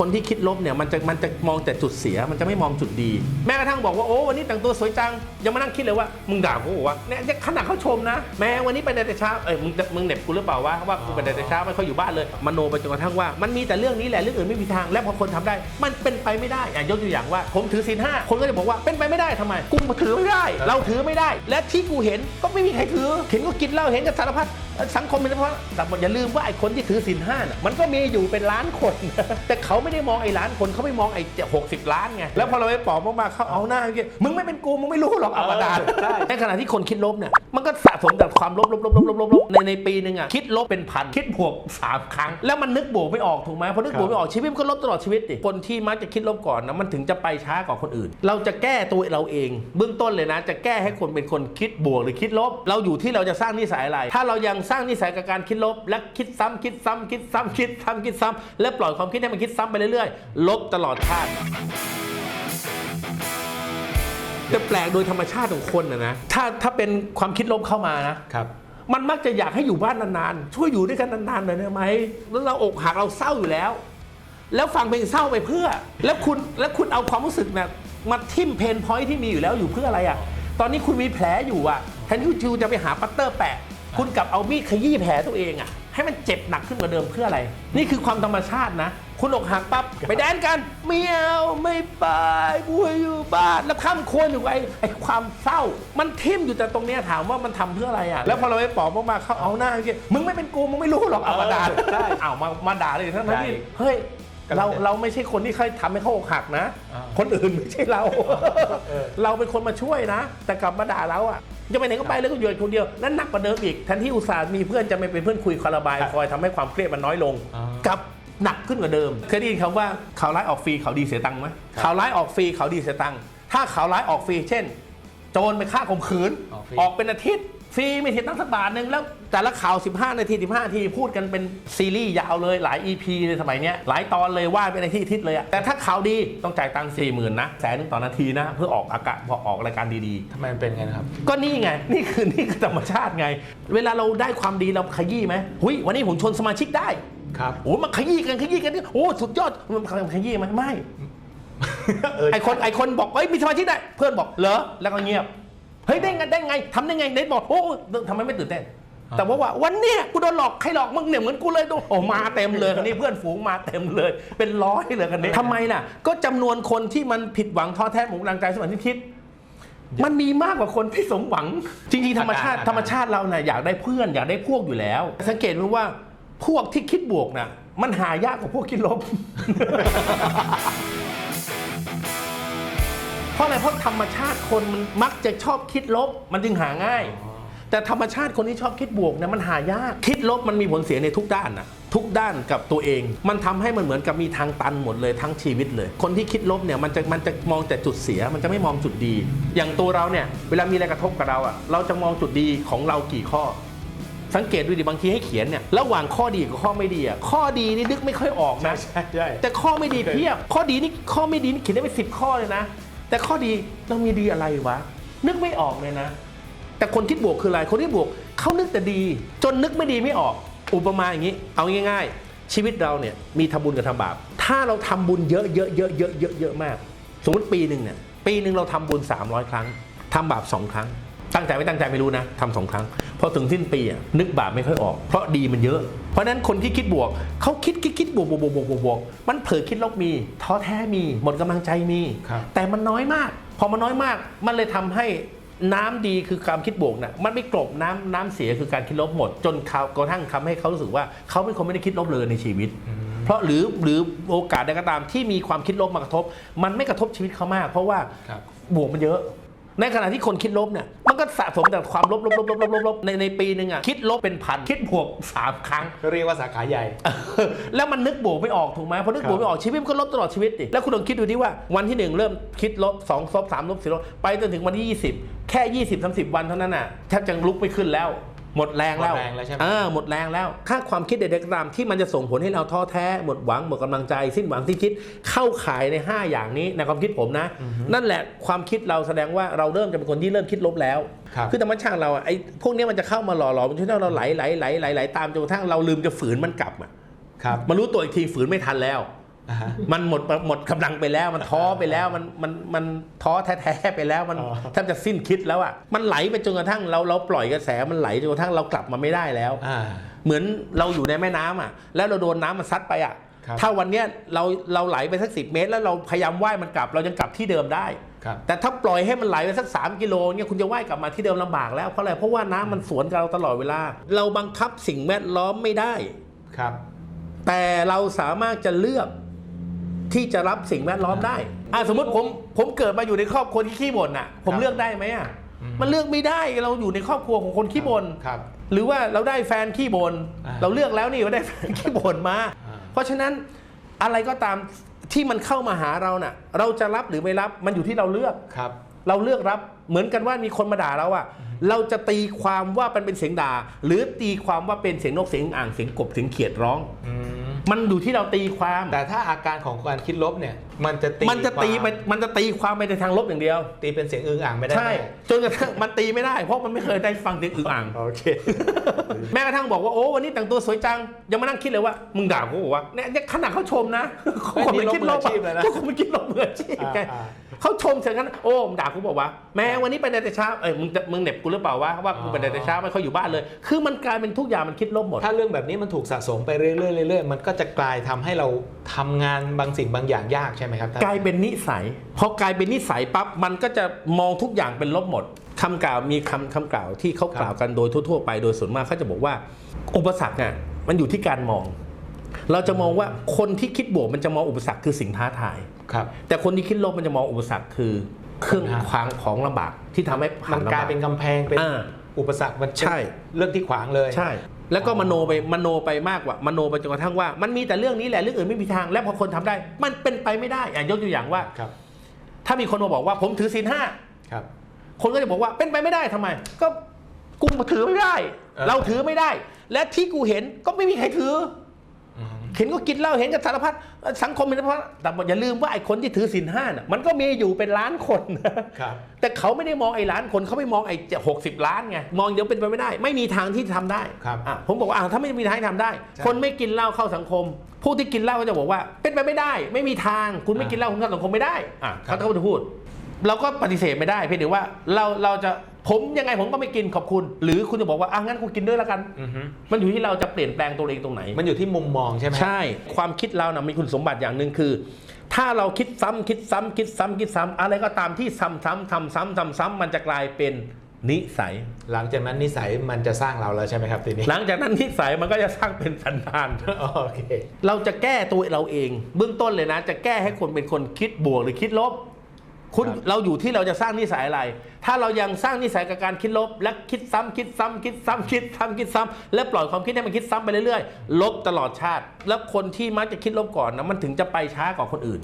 คนที่คิดลบเนี่ยมันจะมันจะมองแต่จุดเสียมันจะไม่มองจุดดี แม้กระทั่งบอกว่าโอ้วันนี้แต่งตัวสวยจังยังมานั่งคิดเลยว่ามึงด่ากูเหรอวะเนี่ยขนาดเขาชมนะ แม้วันนี้ไปแต่เช้าเอ้ยมึงมึงเหน็บกูหรือเปล่าวะว่ากูไปแต่เช้าไม่ค่อยอยู่บ้านเลยมโนไปจนกระทั่งว่ามันมีแต่เรื่องนี้แหละเรื่องอื่นไม่มีทาง และพอคนทำได้ มันเป็นไปไม่ได้อะยกตัวอย่างว่า ผมถือศีลห้าคนก็จะบอกว่าเป็นไปไม่ได้ทำไมกูถือไม่ได้ เราถือไม่ได้ และที่กูเห็นก็ไม่มีใครถือเห็นก็กินเหล้าเห็นกันสารพัด สังคมเป็นสารพัดแต่อย่าลืมว่าไอ้คนที่ถือศีลห้าน่ะมันก็มีอยู่เป็นล้านคน แต่เขาไม่ได้มองไอ้ล้านคนเขาไม่มองไอ้หกสิบล้านไงแล้วพอเราไปปอกมากๆเขาเอาหน้าอย่างเงี้ยมึงไม่เป็นกูมึงไม่รู้หรอกเอามาด่าใช่ในขณะที่คนคิดลบเนี่ยมันก็สะสมแต่ความลบลบลบลบลบลบลบในในปีหนึ่งอะคิดลบเป็นพันคิดบวกสามครั้ง แล้วมันนึกบวกไม่ออกถูกไหมพอนึกบวกไม่ออกชีวิตมันก็ลบตลอดชีวิตดิคนที่มักจะคิดลบก่อนนะมันถึงจะไปช้ากว่าคนอื่น เราจะแก้ตัวเราเอง เบื้องต้นเลยนะ จะแก้ให้คนเป็นคนคิดบวกหรือคิดลบ เราอยู่ที่เราจะสร้างนิสัยอะไร ถ้าเรายังสร้างนิสัยกับการคิดลบ และคิดซ้ำคิดซ้ำคิดซ้ำคิดซ้ำคิดซ้ำและปล่อยความคิดให้มันคิดซ้ำไปเรื่อยๆ ลบตลอดชาติแต่แปลกโดยธรรมชาติของคนนะนะถ้าถ้าเป็นความคิดลบเข้ามานะครับมันมักจะอยากให้อยู่บ้านนานๆ ช่วยอยู่ด้วยกันนานๆหน่อยได้ไหม แล้วเราอกหักเราเศร้าอยู่แล้ว แล้วฟังเพลงเศร้าไปเพื่อ แล้วคุณแล้วคุณเอาความรู้สึกเนี่ยมาทิ่มเพนพอยที่มีอยู่แล้วอยู่เพื่ออะไรอะ ตอนนี้คุณมีแผลอยู่อะแทนที่คุณจะไปหาปัตเตอร์แปะ คุณกลับเอามีดขยี้แผลตัวเองอะ ให้มันเจ็บหนักขึ้นกว่าเดิมเพื่ออะไร นี่คือความธรรมชาตินะ คุณอกหักปั๊บไปแดนกันไม่เอาไม่ไปกูให้อยู่บ้านแล้วข้ามควรอยู่ไอ้ไอ้ความเศร้า มันทิ่มอยู่แต่ตรงเนี้ยถามว่ามันทำเพื่ออะไรอะ แล้วพอเราไปปอกมากๆเขาเอาหน้าอย่างเงี้ยมึงไม่เป็นกูมึงไม่รู้หรอกเอามาด่าใช่เอามามาด่าเลยทั้งนั้นที่ใช่เฮ้ยกำลังเราจะเราไม่ใช่คนที่เคยทำให้เขาอกหักนะ อ่า คนอื่นไม่ใช่เรา เออ เราเป็นคนมาช่วยนะ แต่กลับมาด่าเราอะ จะไปไหนก็ไปแล้วก็อยู่คนเดียวนั่นหนักกว่าเดิมอีกแทนที่อุตส่าห์มีเพื่อนจะไม่เป็นเพื่อนคุยคอยระบายครับคอยทำให้ความเครียดมันน้อยลงอ่ากลับหนักขึ้นกว่าเดิม เคยได้ยินคำว่าข่าวร้ายออกฟรีข่าวดีเสียตังค์ไหมครับข่าวร้ายออกฟรีข่าวดีเสียตังค์ถ้าข่าวร้ายออกฟรีเช่น โจรไปฆ่าข่มขืนออกฟรี ออกเป็นอาทิตย์ฟรีไม่เสียตั้งสักบาทหนึ่งแล้วแต่ละข่าว 15 นาที 15 นาที พูดกันเป็นซีรีส์ยาวเลยหลาย EP เลยสมัยเนี้ยหลายตอนเลยว่าเป็นอาทิตย์อาทิตย์เลยอะแต่ถ้าข่าวดีต้องจ่ายตังค์สี่หมื่นนะแสนหนึ่งต่อนาทีนะเพื่อออกอากาศพอออกรายการดีทำไมมันเป็นไงนะครับๆก็นี่ไง นี่คือนี่คือธรรมชาติไง เวลาเราได้ความดีเราขยี้ไหมหุยวันนี้ผมชวนสมาชิกได้ ครับ โอ้มาขยี้กันขยี้กันนี่โอ้ สุดยอดมันขยี้ไหมไม่เออ ไอคนไอคนบอกเอ้ยมีสมาชิกได้ เพื่อนบอกเหรอแล้วก็เงียบเฮ้ยได้ไงได้ไงทำได้ไงไหนบอกโอ้ทำไมไม่ตื่นเต้นแต่ว่าว่าวันเนี้ยกูโดนหลอกใครหลอกมึงเนี่ยเหมือนกูเลยโอ้มาเต็มเลยคันนี้เพื่อนฝูงมาเต็มเลย เป็นร้อยเลยคันนี้ทำไมล่ะ ก็จำนวนคนที่มันผิดหวังท้อแท้หมดกำลังใจสมัยที่คิด มันมีมากกว่าคนที่สมหวัง จริงๆธรรมชาติธรรมชาติเราเนี่ยอยากได้เพื่อนอยากได้พวกอยู่แล้ว สังเกตไหมว่าพวกที่คิดบวกน่ะมันหายากกว่าพวกคิดลบ เพราะอะไรเพราะธรรมชาติคนมันมักจะชอบคิดลบมันจึงหาง่าย แต่ธรรมชาติคนที่ชอบคิดบวกเนี่ยมันหายากคิดลบมันมีผลเสียในทุกด้านนะทุกด้านกับตัวเอง มันทำให้มันเหมือนกับมีทางตันหมดเลยทั้งชีวิตเลย คนที่คิดลบเนี่ยมันจะมันจะมองแต่จุดเสีย มันจะไม่มองจุดดี อย่างตัวเราเนี่ยเวลามีอะไรกระทบกับเราอะเราจะมองจุดดีของเรากี่ข้อ สังเกตดูดิบางทีให้เขียนเนี่ยระหว่างข้อดีกับข้อไม่ดีอะข้อดีนี่นึกไม่ค่อยออกนะใช่ใช่แต่ข้อไม่ดีเพียบ ข้อดีนี่ข้อไม่ดีนี่เขียนได้ไปสิบข้อเลยนะ แต่ข้อดีเรามีดีอะไรวะ นึกไม่ออกเลยนะ แต่คนคิดบวกคืออะไรคนที่บวกเขานึกแต่ดี จนนึกไม่ดีไม่ออก อุปมาอย่างนี้ เอาง่าย ๆ ชีวิตเราเนี่ยมีทำบุญกับทำบาป ถ้าเราทำบุญเยอะเยอะเยอะเยอะเยอะเยอะมาก สมมติปีหนึ่งเนี่ยปีหนึ่งเราทำบุญ 300 ครั้งทำบาปสองครั้ง ตั้งใจไม่ตั้งใจไม่รู้นะทำสองครั้งพอถึงสิ้นปีอะนึกบาปไม่ค่อยออก เพราะดีมันเยอะ เพราะฉะนั้นคนที่คิดบวกเขาคิดคิดคิดบวกบวกบวกบวกบวกบวกมันเผลอคิดลบมี ท้อแท้มี หมดกำลังใจมี ครับ แต่มันน้อยมาก พอมันน้อยมาก มันเลยทำให้น้ำดีคือความคิดบวกน่ะมันไม่กลบน้ำน้ำเสียคือการคิดลบหมด จนเขากระทั่งทำให้เขารู้สึกว่าเขาเป็นคนไม่ได้คิดลบเลยในชีวิต เพราะหรือหรือโอกาสใดก็ตามที่มีความคิดลบมากระทบ มันไม่กระทบชีวิตเขามาก เพราะว่า ครับ บวกมันเยอะ ในขณะที่คนคิดลบเนี่ยมันก็สะสมแต่ความลบลบลบลบลบลบลบในในปีหนึ่งอะคิดลบเป็นพันคิดบวกสามครั้งก็เรียกว่าสาขาใหญ่ แล้วมันนึกบวกไม่ออกถูกไหมพอนึกบวกไม่ออกชีวิตมันก็ลบตลอดชีวิตดิแล้วคุณลองคิดดูที่ว่าวันที่หนึ่งเริ่มคิดลบสองลบสามลบสี่ลบไปจนถึงวันที่20แค่20 30วันเท่านั้นน่ะแทบจะลุกไม่ขึ้นแล้ว หมดแรงแล้วหมดแรงแล้วใช่ไหมเออหมดแรงแล้วค่าความคิดใดๆก็ตามที่มันจะส่งผลให้เราท้อแท้หมดหวังหมดกำลังใจ สิ้นหวังสิ้นคิดเข้าข่ายใน 5 อย่างนี้ในความคิดผมนะ นั่นแหละความคิดเราแสดงว่าเราเริ่มจะเป็นคนที่เริ่มคิดลบแล้วครับคือธรรมชาติเราอะไอ้พวกเนี้ยมันจะเข้ามาหล่อหลอมจนเราไหลไหลไหลไหลไหลตามจนกระทั่งเราลืมจะฝืนมันกลับอะครับมารู้ตัวอีกทีฝืนไม่ทันแล้วอ่าฮะ มันหมดหมดกำลังไปแล้ว มันท้อไปแล้วมันมันมันท้อแท้ๆไปแล้วมันอ๋อแทบจะสิ้นคิดแล้วอะมันไหลไปจนกระทั่งเราเราปล่อยกระแสมันไหลจนกระทั่งเรากลับมาไม่ได้แล้วอ่าเหมือนเราอยู่ในแม่น้ำอะ แล้วเราโดนน้ำมันซัดไปอะครับถ้าวันเนี้ยเราเราไหลไปสักสิเมตร แล้วเราพยายามว่ายมันกลับ เรายังกลับที่เดิมได้ครับแต่ถ้าปล่อยให้มันไหลไปสัก 3 กิโลเนี่ยคุณจะว่ายกลับมาที่เดิมลำบากแล้วเพราะอะไรเพราะว่าน้ำมันสวนกับเราตลอดเวลา เราบังคับสิ่งแวดล้อมไม่ได้ครับ แต่เราสามารถจะเลือก ที่จะรับสิ่งแวดล้อมได้อะสมมติผมผมเกิดมาอยู่ในครอบครัวที่ขี้บ่นอะ ผมครับเลือกได้ไหมอะอืมมันเลือกไม่ได้เราอยู่ในครอบครัวของคนขี้บ่นครับ หรือว่าเราได้แฟนขี้บน่นอ่าเราเลือกแล้วนี่ว่าได้แฟนขี้บ่นมาอ่าเพราะฉะนั้นอะไรก็ตามที่มันเข้ามาหาเราน่ะ เราจะรับหรือไม่รับมันอยู่ที่เราเลือกครับ เราเลือกรับเหมือนกันว่ามีคนมาด่าเราอะเราจะตีความว่ามันเป็นเสียงด่า หรือตีความว่าเป็นเสียงนกเสียงอ่างเสียงกบเสียงเขียดร้องอื มมันอยู่ที่เราตีความ แต่ถ้าอาการของการคิดลบเนี่ย มันจะตีมันจะตีไปความมันจะตีความไปในทางลบอย่างเดียว ตีเป็นเสียงอึงอ่างไม่ได้ใช่แน่จนกระทั่งมันตีไม่ได้เพราะมันไม่เคยได้ฟังเสียงอึ่งอ่างโอเคแม้กระทั่งบอกว่าโอ้วันนี้แต่งตัวสวยจังยังมานั่งคิดเลยว่ามึงด่ากูบอกว่าเนี่ยเนี่ยขนาดเขาชมนะเขาคงไม่คิดลบนี่ลบมืออาชีพเลยนะก็คงไม่คิดลบมืออาชีพไงอ่าอ่าเขาชมเสร็จกันโอ้มึงด่ากูบอกว่า แม้วันนี้ไปในแต่เช้าเอ้ยมึงจะมึงเหน็บกูหรือเปล่าวะว่ากูไปในแต่เช้าไม่ค่อยอยู่บ้านเลย คือมันกลายเป็นทุกอย่างมันคิดลบหมด ถ้าเรื่องแบบนี้มันถูกสะสมไปเรื่อยๆเรื่อยๆมันก็จะกลายทำให้เราทำงานบางสิ่งบางอย่างยากใช่ไหมครับท่านกลายเป็นนิสัยพอกลายเป็นนิสัยปั๊บมันก็จะมองทุกอย่างเป็นลบหมดคำกล่าวมีคำคำกล่าวที่เขากล่าวกันโดยทั่วๆไปโดยส่วนมากเขาจะบอกว่า อุปสรรคอะมันอยู่ที่การมอง เราจะมองว่าคนที่คิดบวกมันจะมองอุปสรรคคือสิ่งท้าทาย ครับแต่คนที่คิดลบมันจะมองอุปสรรคคือเครื่องปัญหาขวางของลำบากที่ทำให้ผ่ามันนลำกลาบายกเป็นกำแพงเป็นอ่าอุปสรรคมันเป็นใช่เรื่องที่ขวางเลยใช่ แล้วก็มโนไปมโนไปมากกว่ามโนไปจนกระทั่งว่า มันมีแต่เรื่องนี้แหละเรื่องอื่นไม่มีทาง และพอคนทำได้ มันเป็นไปไม่ได้อะยกตัวอย่างว่าครับ ถ้ามีคนมาบอกว่าผมถือศีลห้าครับ คนก็จะบอกว่าเป็นไปไม่ได้ทำไม ก็กูถือไม่ได้เออเราถือไม่ได้ และที่กูเห็นก็ไม่มีใครถืออืม เห็นก็กินเหล้าเห็นกันสารพัดสังคมเป็นสารพัดแต่อย่าลืมว่าไอ้คนที่ถือศีลห้าน่ะมันก็มีอยู่เป็นล้านคนนะครับแต่เขาไม่ได้มองไอ้ล้านคนเขาไม่มองไอ้หกสิบล้านไงมองเดี๋ยวเป็นไปไม่ได้ ไม่มีทางที่จะทำได้ครับอะผมบอกว่าอะถ้าไม่มีทางที่ทำได้ใช่คนไม่กินเหล้าเข้าสังคม ผู้ที่กินเหล้าก็จะบอกว่า เป็นไปไม่ได้ ไม่มีทางคุณไม่อ่ากินเหล้าคุณเข้าสังคมไม่ได้อะครัเขาบก็จะพูด เราก็ปฏิเสธไม่ได้เพียงแต่ว่าเราเราจะ ผมยังไงผมก็ไม่กินขอบคุณ หรือคุณจะบอกว่าอะงั้นกูกินด้วยแล้วกัน อือฮึมันอยู่ที่เราจะเปลี่ยนแปลงตัวเองตรงไหน มันอยู่ที่มุมมองใช่ไหม ใช่ความคิดเรานะมีคุณสมบัติอย่างหนึ่งคือ ถ้าเราคิดซ้ำคิดซ้ำคิดซ้ำคิดซ้ำอะไรก็ตามที่ซ้ำซ้ำทำซ้ำทำซ้ำมันจะกลายเป็นนิสัย หลังจากนั้นนิสัยมันจะสร้างเราแล้วใช่ไหมครับทีนี้หลังจากนั้นนิสัยมันก็จะสร้างเป็นสันดานโอเค เราจะแก้ตัวเราเอง เบื้องต้นเลยนะ จะแก้ให้คนเป็นคนคิดบวกหรือคิดลบ คุณครับเราอยู่ที่เราจะสร้างนิสัยอะไร ถ้าเรายังสร้างนิสัยกับการคิดลบ และคิดซ้ำคิดซ้ำคิดซ้ำคิดซ้ำคิดซ้ำและปล่อยความคิดให้มันคิดซ้ำไปเรื่อยๆ ลบตลอดชาติ แล้วคนที่มักจะคิดลบก่อนนะมันถึงจะไปช้ากว่าคนอื่น